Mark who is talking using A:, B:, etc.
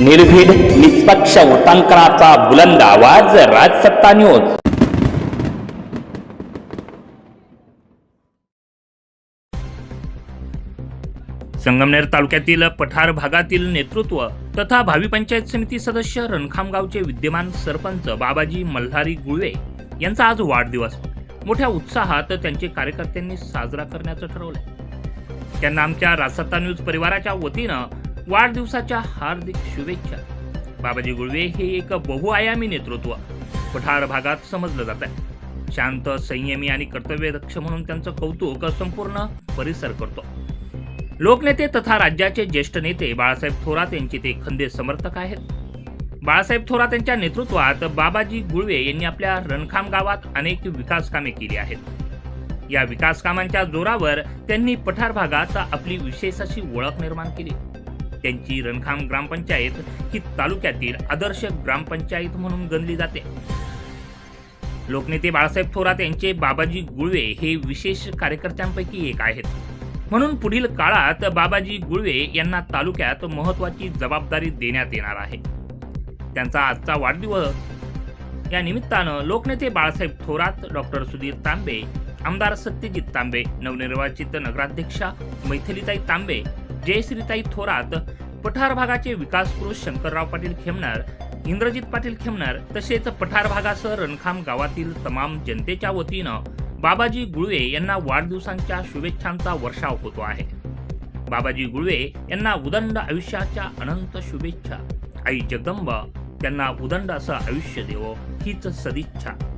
A: निर्भीड निष्पक्ष उटांकनाचा बुलंद आवाज राजसत्ता न्यूज.
B: संगमनेर तालुक्यातील पठार भागातील नेतृत्व तथा भावी पंचायत समिती सदस्य रणखामगावचे विद्यमान सरपंच बाबाजी मल्हारी गुळवे यांचा आज वाढदिवस. मोठ्या उत्साहात त्यांचे कार्यकर्त्यांनी साजरा करण्याचं ठरवलंय. त्यांना आमच्या राजसत्ता न्यूज परिवाराच्या वतीनं वाढदिवसाच्या हार्दिक शुभेच्छा. बाबाजी गुळवे हे एक बहुआयामी नेतृत्व पठार भागात समजलं जात आहे. शांत संयमी आणि कर्तव्यदक्ष म्हणून त्यांचं कौतुक संपूर्ण परिसर करतो. लोकनेते तथा राज्याचे ज्येष्ठ नेते बाळासाहेब थोरात यांचे ते खंदे समर्थक आहेत. बाळासाहेब थोरात यांच्या नेतृत्वात बाबाजी गुळवे यांनी आपल्या रणखाम गावात अनेक विकास कामे केली आहेत. या विकास कामांच्या जोरावर त्यांनी पठार भागात आपली विशेष अशी ओळख निर्माण केली. त्यांची रणखाम ग्रामपंचायत ही तालुक्यातील आदर्श ग्रामपंचायत म्हणून गणली जाते. लोकनेते बाळासाहेब थोरात यांचे बाबाजी गुळवे हे विशेष कार्यकर्त्यांपैकी एक आहेत. म्हणून पुढील काळात बाबाजी गुळवे यांना तालुक्यात महत्वाची जबाबदारी देण्यात येणार आहे. त्यांचा आजचा वाढदिवस या निमित्तानं लोकनेते बाळासाहेब थोरात डॉक्टर सुधीर तांबे आमदार सत्यजित तांबे नवनिर्वाचित नगराध्यक्षा मैथिलीताई तांबे जयश्रीताई थोरात पठार भागाचे विकास पुरुष शंकरराव पाटील खेमणार इंद्रजित पाटील खेमणार तसेच पठार भागासह रणखाम गावातील तमाम जनतेच्या वतीनं बाबाजी गुळवे यांना वाढदिवसांच्या शुभेच्छांचा वर्षाव होतो आहे. बाबाजी गुळवे यांना उदंड आयुष्याच्या अनंत शुभेच्छा. आई जगदंब त्यांना उदंड असं आयुष्य देवो हीच सदिच्छा.